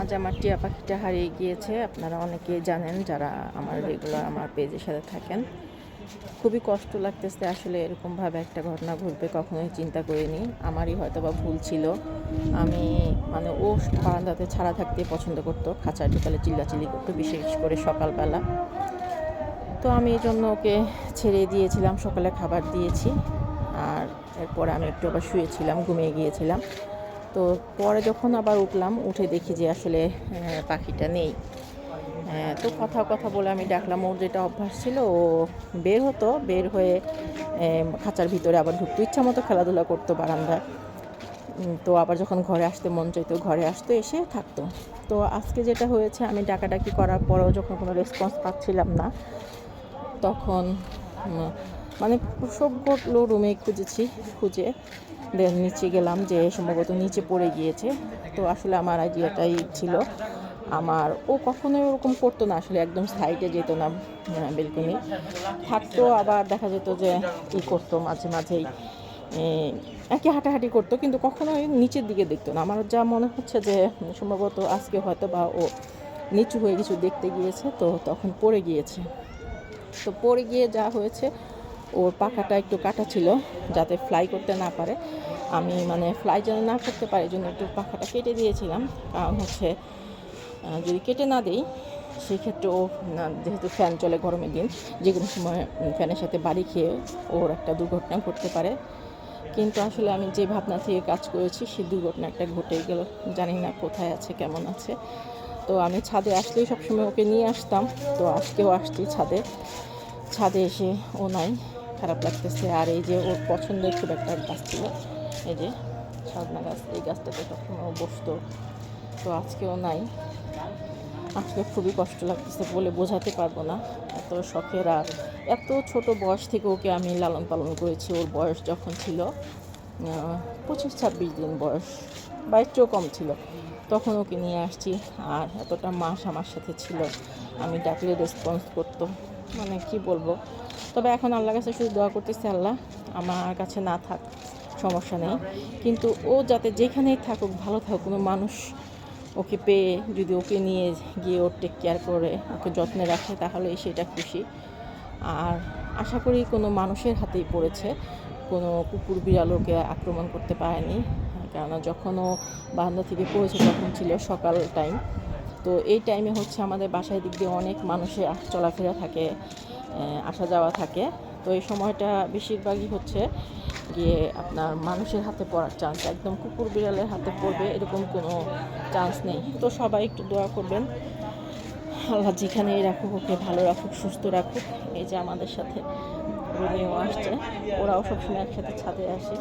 আজ আমার টিয়া পাখিটা হারিয়ে গিয়েছে। আপনারা অনেকেই জানেন যারা আমার রেগুলার আমার পেজের সাথে থাকেন। খুবই কষ্ট লাগতেছে আসলে এরকমভাবে একটা ঘটনা ঘটবে, কখনোই চিন্তা করিনি। আমারই হয়তো বা ভুল ছিল। আমি মানে ও বারান্দাতে ছাড়া থাকতে পছন্দ করতো খাঁচার ঢুকালে চিল্লাচিল্লি করতো, বিশেষ করে সকালবেলা। তো আমি এই জন্য ওকে ছেড়ে দিয়েছিলাম, সকালে খাবার দিয়েছি। আর এরপরে আমি একটু আবার শুয়েছিলাম, ঘুমিয়ে গিয়েছিলাম। তো পরে যখন আবার উঠলাম, উঠে দেখি যে আসলে পাখিটা নেই। তো কথা কথা বলে আমি ডাকলাম। ওর যেটা অভ্যাস ছিল, ও বের হতো, বের হয়ে খাঁচার ভিতরে আবার ঢুকতো। ইচ্ছা মতো খেলাধুলা করতো বারান্দায়। তো আবার যখন ঘরে আসতে মন চাইতো, ঘরে আসতো, এসে থাকতো। তো আজকে যেটা হয়েছে, আমি ডাকাডাকি করার পরেও যখন কোনো রেসপন্স পাচ্ছিলাম না, তখন মানে সবগুলো রুমে খুঁজেছি খুঁজে দেন নিচে গেলাম যে সম্ভবত নিচে পড়ে গিয়েছে। তো আসলে আমার আইডিয়াটাই ছিল আমার ও কখনোই ওরকম করতো না আসলে একদম সাইডে যেত না বেলকনি। থাকতো আবার দেখা যেত যে কী করতো মাঝে মাঝেই এ, একই হাঁটাহাঁটি করতো কিন্তু কখনোই নিচের দিকে দেখতো না। আমার যা মনে হচ্ছে যে সম্ভবত আজকে হয়তো বা ও নিচু হয়ে কিছু দেখতে গিয়েছে তো তখন পড়ে গিয়েছে। তো পড়ে গিয়ে যা হয়েছে ওর পাখাটা একটু কাটা ছিল যাতে ফ্লাই করতে না পারে। আমি মানে ফ্লাই যেন না করতে পারে জন্য একটু পাখাটা কেটে দিয়েছিলাম। কারণ হচ্ছে যদি কেটে না দিই, সেক্ষেত্রে ও যেহেতু ফ্যান চলে গরমের দিন, যে কোনো সময় ফ্যানের সাথে বাড়ি খেয়ে ওর একটা দুর্ঘটনা ঘটতে পারে। কিন্তু আসলে আমি যে ভাবনা থেকে কাজ করেছি সেই দুর্ঘটনা একটা ঘটে গেল। জানি না কোথায় আছে, কেমন আছে। তো আমি ছাদে আসলেই সবসময় ওকে নিয়ে আসতাম। তো আজকেও আসছি ছাদে। ছাদে এসে ও নাই। খারাপ লাগতেছে। আর এই যে ওর পছন্দের খুব একটা গাছ ছিল, এই যে সজনা গাছ, এই গাছটাতে সবসময় বসতো। তো আজকেও নাই। আসলে খুবই কষ্ট লাগতেছে বলে বোঝাতে পারব না। এত শখের আর এত ছোট বয়স থেকে ওকে আমি লালন পালন করেছি। ওর বয়স যখন ছিল পঁচিশ ছাব্বিশ দিন বয়স, বা একটুও কম ছিল, তখন ওকে নিয়ে আসছি। আর এতটা মাস আমার সাথে ছিল, আমি ডাকলে রেসপন্স করতো। মানে কি বলব? তবে এখন আল্লাহ কাছে শুধু দোয়া করতেছি, আল্লাহ আমার কাছে না থাক, সমস্যা নেই। কিন্তু ও যাতে যেখানেই থাকুক, ভালো থাকুক, কোনো মানুষ ওকে পেয়ে, যদি ওকে নিয়ে গিয়ে ওর টেক কেয়ার করে, ওকে যত্নে রাখে, তাহলে সেটা খুশি। আর আশা করি কোনো মানুষের হাতেই পড়েছে। কোনো কুকুর বিড়াল ওকে আক্রমণ করতে পারেনি। কেননা যখন ও বারান্দা থেকে পড়েছে, তখন ছিল সকাল টাইম তো এই টাইমে হচ্ছে আমাদের বাসায় দিক দিয়ে অনেক মানুষের চলাফেরা থাকে। আসা যাওয়া থাকে। তো এই সময়টা বেশিরভাগই হচ্ছে গিয়ে আপনার মানুষের হাতে পড়ার চান্স একদম কুকুর বিড়ালের হাতে পড়বে এরকম কোনো চান্স নেই। তো সবাই একটু দোয়া করবেন। আল্লাহ যেখানেই রাখুক, ওকে ভালো রাখুক, সুস্থ রাখুক। এই যে আমাদের সাথে রোমিও আসছে। ওরাও সবসময় একসাথে ছাদে আসে।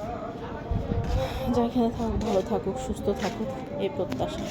যেখানে থাকুক, ভালো থাকুক, সুস্থ থাকুক, এই প্রত্যাশা।